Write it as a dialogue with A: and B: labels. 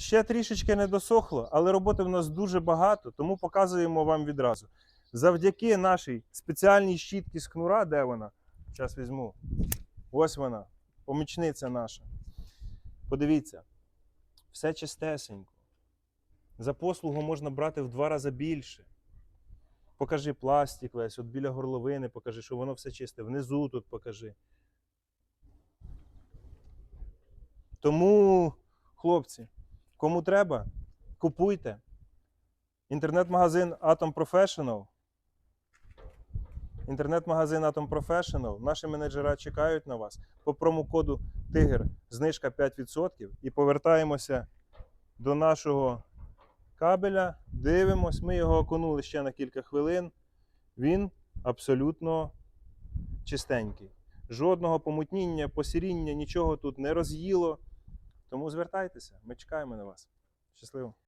A: Ще трішечки не досохло, але роботи в нас дуже багато, тому показуємо вам відразу. Завдяки нашій спеціальній щітці з кнура, де вона? Зараз візьму. Ось вона, помічниця наша. Подивіться, все чистесенько. За послугу можна брати в два рази більше. Покажи пластик весь, от біля горловини покажи, що воно все чисте. Внизу тут покажи. Тому, хлопці, кому треба, купуйте. Інтернет-магазин Atom Professional. Інтернет-магазин Atom Professional. Наші менеджера чекають на вас. По промокоду Тигр знижка 5%. І повертаємося до нашого кабеля. Дивимось. Ми його окунули ще на кілька хвилин. Він абсолютно чистенький. Жодного помутніння, посіріння, нічого тут не роз'їло. Тому звертайтеся, ми чекаємо на вас. Щасливо!